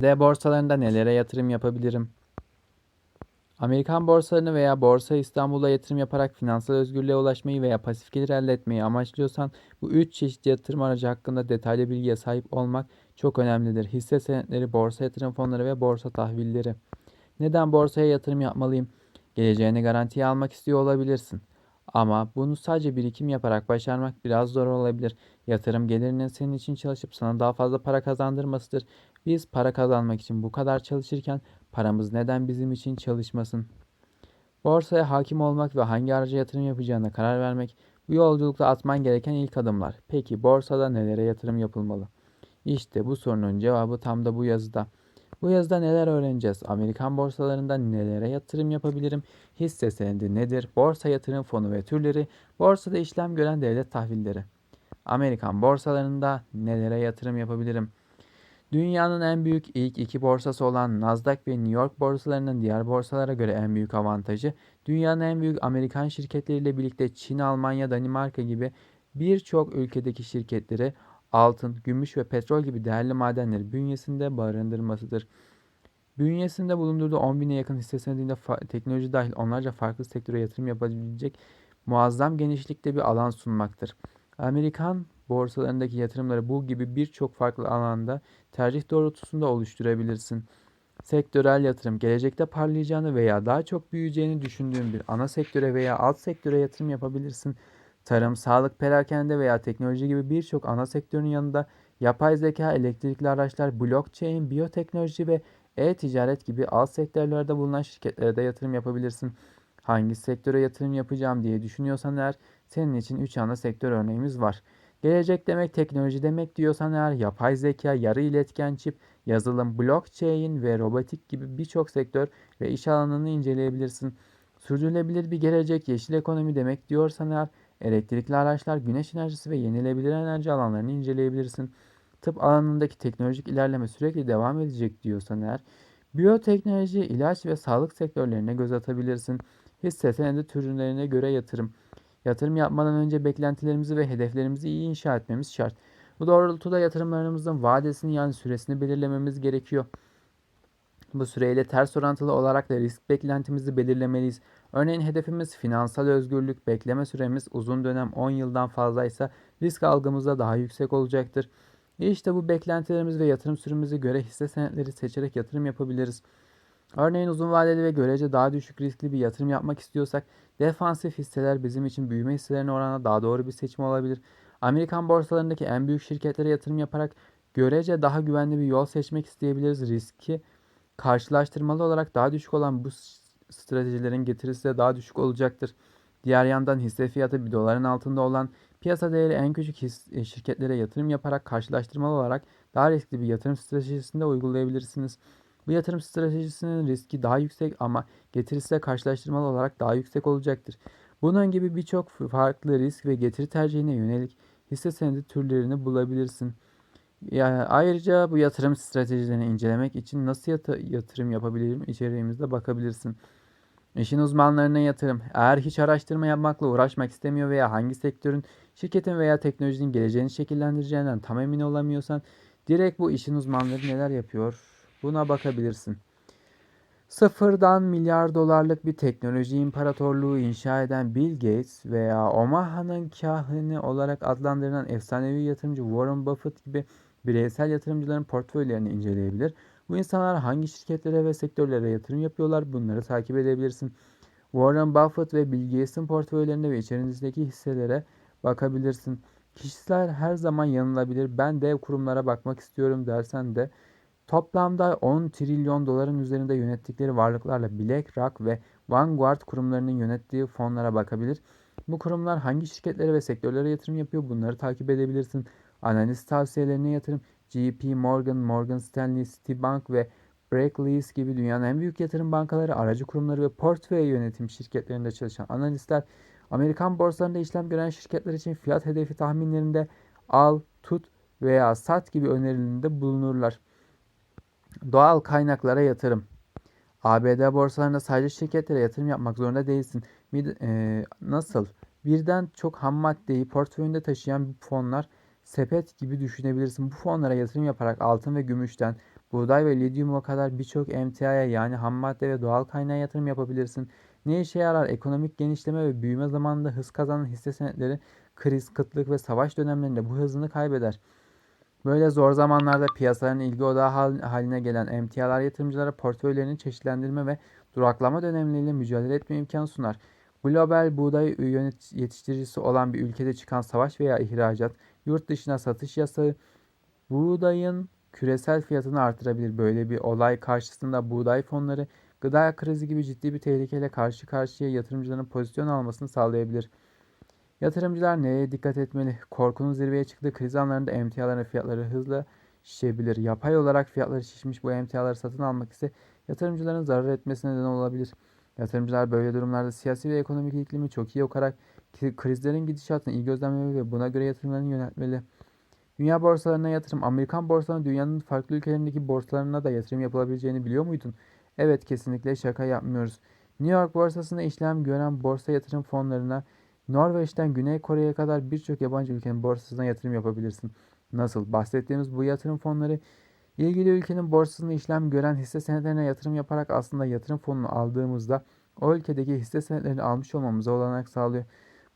D borsalarında nelere yatırım yapabilirim? Amerikan borsalarını veya Borsa İstanbul'a yatırım yaparak finansal özgürlüğe ulaşmayı veya pasif gelir elde etmeyi amaçlıyorsan bu üç çeşit yatırım aracı hakkında detaylı bilgiye sahip olmak çok önemlidir. Hisse senetleri, borsa yatırım fonları ve borsa tahvilleri. Neden borsaya yatırım yapmalıyım? Geleceğini garantiye almak istiyor olabilirsin. Ama bunu sadece birikim yaparak başarmak biraz zor olabilir. Yatırım gelirinin senin için çalışıp sana daha fazla para kazandırmasıdır. Biz para kazanmak için bu kadar çalışırken paramız neden bizim için çalışmasın? Borsaya hakim olmak ve hangi araca yatırım yapacağına karar vermek bu yolculukta atman gereken ilk adımlar. Peki borsada nelere yatırım yapılmalı? İşte bu sorunun cevabı tam da bu yazıda. Bu yazıda neler öğreneceğiz? Amerikan borsalarında nelere yatırım yapabilirim? Hisse senedi nedir? Borsa yatırım fonu ve türleri, borsada işlem gören devlet tahvilleri. Amerikan borsalarında nelere yatırım yapabilirim? Dünyanın en büyük ilk iki borsası olan Nasdaq ve New York borsalarının diğer borsalara göre en büyük avantajı, dünyanın en büyük Amerikan şirketleriyle birlikte Çin, Almanya, Danimarka gibi birçok ülkedeki şirketleri altın, gümüş ve petrol gibi değerli madenleri bünyesinde barındırmasıdır. Bünyesinde bulundurduğu 10 bine yakın hisse senedinde teknoloji dahil onlarca farklı sektöre yatırım yapabilecek muazzam genişlikte bir alan sunmaktır. Amerikan borsalarındaki yatırımları bu gibi birçok farklı alanda tercih doğrultusunda oluşturabilirsin. Sektörel yatırım gelecekte parlayacağını veya daha çok büyüyeceğini düşündüğün bir ana sektöre veya alt sektöre yatırım yapabilirsin. Tarım, sağlık, perakende veya teknoloji gibi birçok ana sektörün yanında yapay zeka, elektrikli araçlar, blockchain, biyoteknoloji ve e-ticaret gibi alt sektörlerde bulunan şirketlere de yatırım yapabilirsin. Hangi sektöre yatırım yapacağım diye düşünüyorsan eğer senin için 3 ana sektör örneğimiz var. Gelecek demek teknoloji demek diyorsan eğer yapay zeka, yarı iletken çip, yazılım, blockchain ve robotik gibi birçok sektör ve iş alanını inceleyebilirsin. Sürdürülebilir bir gelecek, yeşil ekonomi demek diyorsan eğer elektrikli araçlar, güneş enerjisi ve yenilebilir enerji alanlarını inceleyebilirsin. Tıp alanındaki teknolojik ilerleme sürekli devam edecek diyorsan eğer biyoteknoloji, ilaç ve sağlık sektörlerine göz atabilirsin. Hisse senedi türlerine göre yatırım. Yatırım yapmadan önce beklentilerimizi ve hedeflerimizi iyi inşa etmemiz şart. Bu doğrultuda yatırımlarımızın vadesini yani süresini belirlememiz gerekiyor. Bu süreyle ters orantılı olarak da risk beklentimizi belirlemeliyiz. Örneğin hedefimiz finansal özgürlük, bekleme süremiz uzun dönem 10 yıldan fazlaysa risk algımız da daha yüksek olacaktır. İşte bu beklentilerimiz ve yatırım süremize göre hisse senetleri seçerek yatırım yapabiliriz. Örneğin uzun vadeli ve görece daha düşük riskli bir yatırım yapmak istiyorsak defansif hisseler bizim için büyüme hisselerine oranla daha doğru bir seçim olabilir. Amerikan borsalarındaki en büyük şirketlere yatırım yaparak görece daha güvenli bir yol seçmek isteyebiliriz. Riski karşılaştırmalı olarak daha düşük olan bu stratejilerin getirisi de daha düşük olacaktır. Diğer yandan hisse fiyatı bir doların altında olan piyasa değeri en küçük his, şirketlere yatırım yaparak karşılaştırmalı olarak daha riskli bir yatırım stratejisinde uygulayabilirsiniz. Bu yatırım stratejisinin riski daha yüksek ama getirisi de karşılaştırmalı olarak daha yüksek olacaktır. Bunun gibi birçok farklı risk ve getiri tercihine yönelik hisse senedi türlerini bulabilirsin. Yani ayrıca bu yatırım stratejilerini incelemek için nasıl yat- yatırım yapabilirim içeriğimizde bakabilirsin. İşin uzmanlarına yatırım. Eğer hiç araştırma yapmakla uğraşmak istemiyor veya hangi sektörün, şirketin veya teknolojinin geleceğini şekillendireceğinden tam emin olamıyorsan direkt bu işin uzmanları neler yapıyor Buna bakabilirsin. Sıfırdan milyar dolarlık bir teknoloji imparatorluğu inşa eden Bill Gates veya Omaha'nın kahını olarak adlandırılan efsanevi yatırımcı Warren Buffett gibi bireysel yatırımcıların portföylerini inceleyebilir. Bu insanlar hangi şirketlere ve sektörlere yatırım yapıyorlar bunları takip edebilirsin. Warren Buffett ve Bill Gates'in portföylerine ve içerisindeki hisselere bakabilirsin. Kişiler her zaman yanılabilir. Ben dev kurumlara bakmak istiyorum dersen de Toplamda 10 trilyon doların üzerinde yönettikleri varlıklarla BlackRock ve Vanguard kurumlarının yönettiği fonlara bakabilir. Bu kurumlar hangi şirketlere ve sektörlere yatırım yapıyor bunları takip edebilirsin. Analiz tavsiyelerine yatırım JP Morgan, Morgan Stanley, Citibank ve Barclays gibi dünyanın en büyük yatırım bankaları, aracı kurumları ve portföy yönetim şirketlerinde çalışan analistler Amerikan borsalarında işlem gören şirketler için fiyat hedefi tahminlerinde al, tut veya sat gibi önerilerinde bulunurlar. Doğal kaynaklara yatırım. ABD borsalarında sadece şirketlere yatırım yapmak zorunda değilsin. E, nasıl? Birden çok ham maddeyi portföyünde taşıyan fonlar sepet gibi düşünebilirsin. Bu fonlara yatırım yaparak altın ve gümüşten Buğday ve lityuma kadar birçok emtiaya yani ham madde ve doğal kaynağa yatırım yapabilirsin. Ne işe yarar? Ekonomik genişleme ve büyüme zamanında hız kazanan hisse senetleri kriz, kıtlık ve savaş dönemlerinde bu hızını kaybeder. Böyle zor zamanlarda piyasaların ilgi odağı haline gelen emtialar yatırımcılara portföylerini çeşitlendirme ve duraklama dönemleriyle mücadele etme imkanı sunar. Global buğday yetiştiricisi olan bir ülkede çıkan savaş veya ihracat, yurt dışına satış yasağı buğdayın küresel fiyatını artırabilir. Böyle bir olay karşısında buğday fonları gıda krizi gibi ciddi bir tehlikeyle karşı karşıya yatırımcıların pozisyon almasını sağlayabilir. Yatırımcılar neye dikkat etmeli? Korkunun zirveye çıktığı kriz anlarında emtiaların fiyatları hızla şişebilir. Yapay olarak fiyatları şişmiş bu emtiaları satın almak ise yatırımcıların zarar etmesine neden olabilir. Yatırımcılar böyle durumlarda siyasi ve ekonomik iklimi çok iyi okuyarak krizlerin gidişatını iyi gözlemlemeli ve buna göre yatırımlarını yönetmeli. Dünya borsalarına yatırım. Amerikan borsalarına dünyanın farklı ülkelerindeki borsalarına da yatırım yapılabileceğini biliyor muydun? Evet kesinlikle şaka yapmıyoruz. New York borsasında işlem gören borsa yatırım fonlarına Norveç'ten Güney Kore'ye kadar birçok yabancı ülkenin borsasına yatırım yapabilirsin. Nasıl? Bahsettiğimiz bu yatırım fonları ilgili ülkenin borsasında işlem gören hisse senetlerine yatırım yaparak aslında yatırım fonunu aldığımızda o ülkedeki hisse senetlerini almış olmamıza olanak sağlıyor.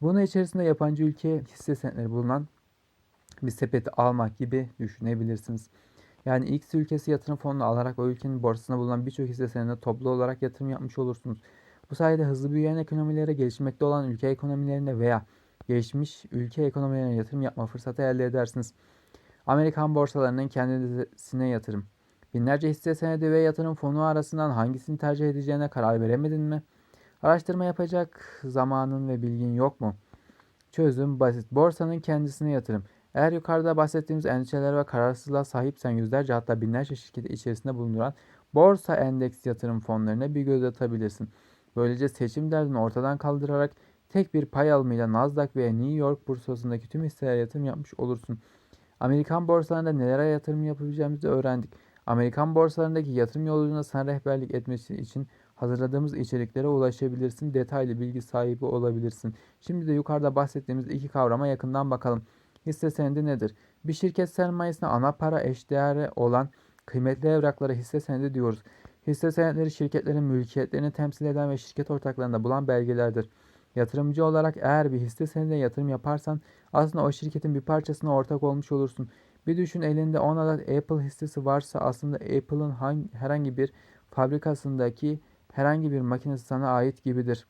Bunun içerisinde yabancı ülke hisse senetleri bulunan bir sepeti almak gibi düşünebilirsiniz. Yani X ülkesi yatırım fonunu alarak o ülkenin borsasında bulunan birçok hisse senedine toplu olarak yatırım yapmış olursunuz. Bu sayede hızlı büyüyen ekonomilere gelişmekte olan ülke ekonomilerine veya gelişmiş ülke ekonomilerine yatırım yapma fırsatı elde edersiniz. Amerikan borsalarının kendisine yatırım. Binlerce hisse senedi ve yatırım fonu arasından hangisini tercih edeceğine karar veremedin mi? Araştırma yapacak zamanın ve bilgin yok mu? Çözüm basit. Borsanın kendisine yatırım. Eğer yukarıda bahsettiğimiz endişeler ve kararsızlığa sahipsen yüzlerce hatta binlerce şirketi içerisinde bulunduran borsa endeks yatırım fonlarına bir göz atabilirsin. Böylece seçim derdini ortadan kaldırarak tek bir pay alımıyla Nasdaq veya New York borsasındaki tüm hisselere yatırım yapmış olursun. Amerikan borsalarında nelere yatırım yapabileceğimizi öğrendik. Amerikan borsalarındaki yatırım yolculuğuna sana rehberlik etmesi için hazırladığımız içeriklere ulaşabilirsin. Detaylı bilgi sahibi olabilirsin. Şimdi de yukarıda bahsettiğimiz iki kavrama yakından bakalım. Hisse senedi nedir? Bir şirket sermayesine ana para eşdeğeri olan kıymetli evraklara hisse senedi diyoruz. Hisse senetleri şirketlerin mülkiyetlerini temsil eden ve şirket ortaklarında bulan belgelerdir. Yatırımcı olarak eğer bir hisse senedine yatırım yaparsan aslında o şirketin bir parçasına ortak olmuş olursun. Bir düşün elinde 10 adet Apple hissesi varsa aslında Apple'ın herhangi bir fabrikasındaki herhangi bir makinesi sana ait gibidir.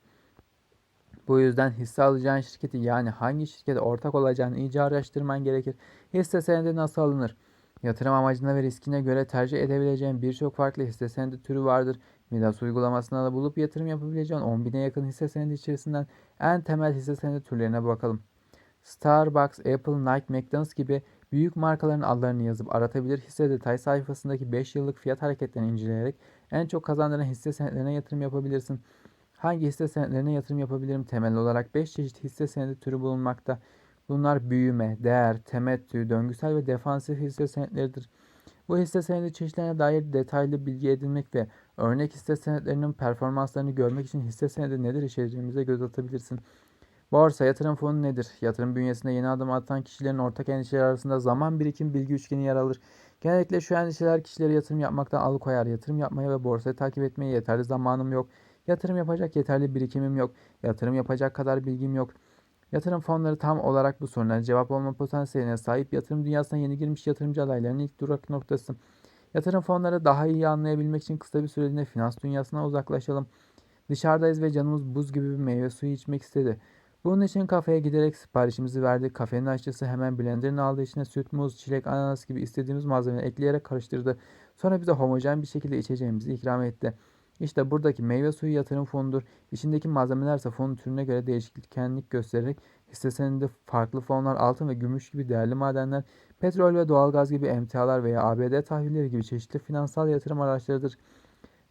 Bu yüzden hisse alacağın şirketi yani hangi şirkete ortak olacağını iyice araştırman gerekir. Hisse senedi nasıl alınır? Yatırım amacına ve riskine göre tercih edebileceğin birçok farklı hisse senedi türü vardır. Midas uygulamasına da bulup yatırım yapabileceğin 10 bine yakın hisse senedi içerisinden en temel hisse senedi türlerine bakalım. Starbucks, Apple, Nike, McDonald's gibi büyük markaların adlarını yazıp aratabilir hisse detay sayfasındaki 5 yıllık fiyat hareketlerini inceleyerek en çok kazandıran hisse senetlerine yatırım yapabilirsin. Hangi hisse senetlerine yatırım yapabilirim? Temel olarak 5 çeşit hisse senedi türü bulunmakta. Bunlar büyüme, değer, temettü, döngüsel ve defansif hisse senetleridir. Bu hisse senedi çeşitlerine dair detaylı bilgi edinmek ve örnek hisse senetlerinin performanslarını görmek için hisse senedi nedir içeriğimize göz atabilirsin. Borsa yatırım fonu nedir? Yatırım bünyesinde yeni adım atan kişilerin ortak endişeleri arasında zaman birikim bilgi üçgeni yer alır. Genellikle şu endişeler kişileri yatırım yapmaktan alıkoyar. Yatırım yapmaya ve borsayı takip etmeye yeterli zamanım yok. Yatırım yapacak yeterli birikimim yok. Yatırım yapacak kadar bilgim yok. Yatırım fonları tam olarak bu sorunlara cevap olma potansiyeline sahip yatırım dünyasına yeni girmiş yatırımcı adaylarının ilk durak noktası. Yatırım fonları daha iyi anlayabilmek için kısa bir süreliğine finans dünyasına uzaklaşalım. Dışarıdayız ve canımız buz gibi bir meyve suyu içmek istedi. Bunun için kafeye giderek siparişimizi verdik. Kafenin aşçısı hemen blenderın aldığı içine süt, muz, çilek, ananas gibi istediğimiz malzemeleri ekleyerek karıştırdı. Sonra bize homojen bir şekilde içeceğimizi ikram etti. İşte buradaki meyve suyu yatırım fonudur. İçindeki malzemeler ise fonun türüne göre değişkenlik göstererek hisse senedi farklı fonlar, altın ve gümüş gibi değerli madenler, petrol ve doğalgaz gibi emtialar veya ABD tahvilleri gibi çeşitli finansal yatırım araçlarıdır.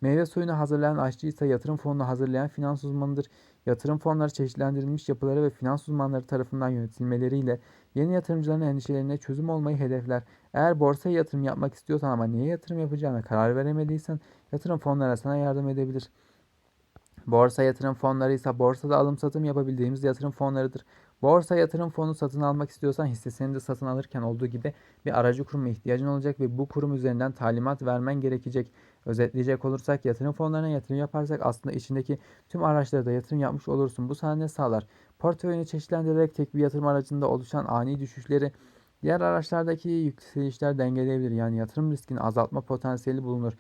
Meyve suyunu hazırlayan aşçı ise yatırım fonunu hazırlayan finans uzmanıdır. Yatırım fonları çeşitlendirilmiş yapıları ve finans uzmanları tarafından yönetilmeleriyle yeni yatırımcıların endişelerine çözüm olmayı hedefler. Eğer borsaya yatırım yapmak istiyorsan ama niye yatırım yapacağına karar veremediysen yatırım fonları sana yardım edebilir. Borsa yatırım fonları ise borsada alım satım yapabildiğimiz yatırım fonlarıdır. Borsa yatırım fonu satın almak istiyorsan hisse senedi satın alırken olduğu gibi bir aracı kuruma ihtiyacın olacak ve bu kurum üzerinden talimat vermen gerekecek. Özetleyecek olursak yatırım fonlarına yatırım yaparsak aslında içindeki tüm araçlara da yatırım yapmış olursun. Bu sana ne sağlar? Portföyünü çeşitlendirerek tek bir yatırım aracında oluşan ani düşüşleri diğer araçlardaki yükselişler dengeleyebilir. Yani yatırım riskini azaltma potansiyeli bulunur.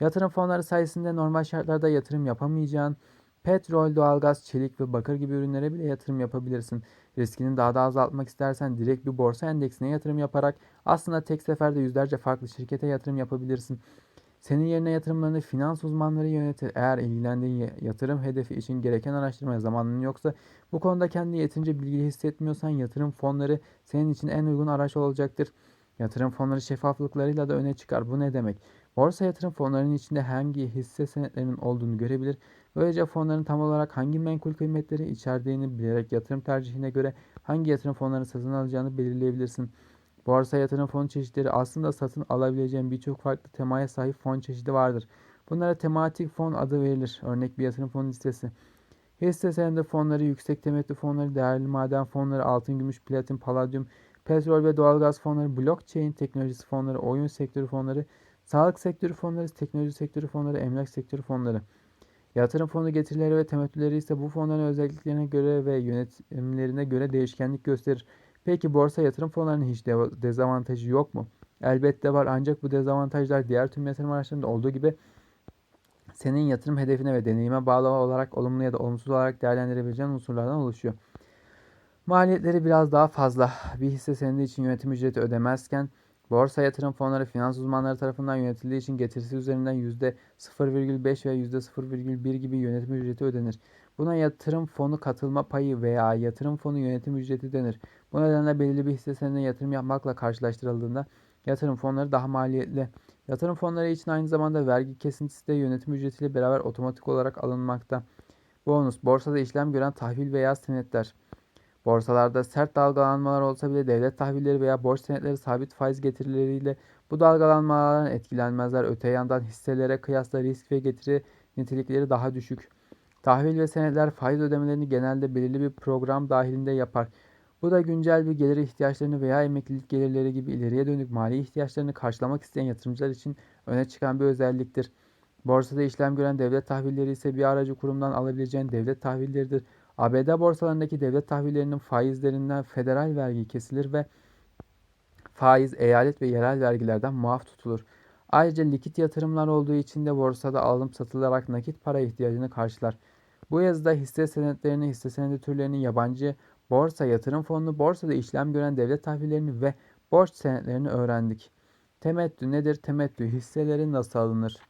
Yatırım fonları sayesinde normal şartlarda yatırım yapamayacağın petrol, doğalgaz, çelik ve bakır gibi ürünlere bile yatırım yapabilirsin. Riskini daha da azaltmak istersen direkt bir borsa endeksine yatırım yaparak aslında tek seferde yüzlerce farklı şirkete yatırım yapabilirsin. Senin yerine yatırımlarını finans uzmanları yönetir. Eğer ilgilendiğin yatırım hedefi için gereken araştırmaya zamanın yoksa bu konuda kendini yeterince bilgili hissetmiyorsan yatırım fonları senin için en uygun araç olacaktır. Yatırım fonları şeffaflıklarıyla da öne çıkar. Bu ne demek? Borsa yatırım fonlarının içinde hangi hisse senetlerinin olduğunu görebilir. Böylece fonların tam olarak hangi menkul kıymetleri içerdiğini bilerek yatırım tercihine göre hangi yatırım fonlarını satın alacağını belirleyebilirsin. Borsa yatırım fon çeşitleri aslında satın alabileceğin birçok farklı temaya sahip fon çeşidi vardır. Bunlara tematik fon adı verilir. Örnek bir yatırım fonu listesi. Hisse senedi fonları, yüksek temettü fonları, değerli maden fonları, altın, gümüş, platin, paladyum, petrol ve doğalgaz fonları, blockchain teknolojisi fonları, oyun sektörü fonları, sağlık sektörü fonları, teknoloji sektörü fonları, emlak sektörü fonları. Yatırım fonu getirileri ve temettüleri ise bu fonların özelliklerine göre ve yönetimlerine göre değişkenlik gösterir. Peki borsa yatırım fonlarının hiç dezavantajı yok mu? Elbette var ancak bu dezavantajlar diğer tüm yatırım araçlarında olduğu gibi senin yatırım hedefine ve deneyime bağlı olarak olumlu ya da olumsuz olarak değerlendirebileceğin unsurlardan oluşuyor. Maliyetleri biraz daha fazla. Bir hisse senedi için yönetim ücreti ödemezken borsa yatırım fonları finans uzmanları tarafından yönetildiği için getirisi üzerinden %0,5 ve %0,1 gibi yönetim ücreti ödenir. Buna yatırım fonu katılma payı veya yatırım fonu yönetim ücreti denir. Bu nedenle belirli bir hisse senedine yatırım yapmakla karşılaştırıldığında yatırım fonları daha maliyetli. Yatırım fonları için aynı zamanda vergi kesintisi de yönetim ücretiyle beraber otomatik olarak alınmakta. Bonus, borsada işlem gören tahvil veya senetler. Borsalarda sert dalgalanmalar olsa bile devlet tahvilleri veya borç senetleri sabit faiz getirileriyle bu dalgalanmalardan etkilenmezler. Öte yandan hisselere kıyasla risk ve getiri nitelikleri daha düşük. Tahvil ve senetler faiz ödemelerini genelde belirli bir program dahilinde yapar. Bu da güncel bir gelir ihtiyaçlarını veya emeklilik gelirleri gibi ileriye dönük mali ihtiyaçlarını karşılamak isteyen yatırımcılar için öne çıkan bir özelliktir. Borsada işlem gören devlet tahvilleri ise bir aracı kurumdan alabileceğin devlet tahvilleridir. ABD borsalarındaki devlet tahvillerinin faizlerinden federal vergi kesilir ve faiz, eyalet ve yerel vergilerden muaf tutulur. Ayrıca likit yatırımlar olduğu için de borsada alım satılarak nakit para ihtiyacını karşılar. Bu yazıda hisse senetlerini, hisse senedi türlerini, yabancı borsa, yatırım fonunu, borsada işlem gören devlet tahvillerini ve borç senetlerini öğrendik. Temettü nedir? Temettü hisseleri nasıl alınır?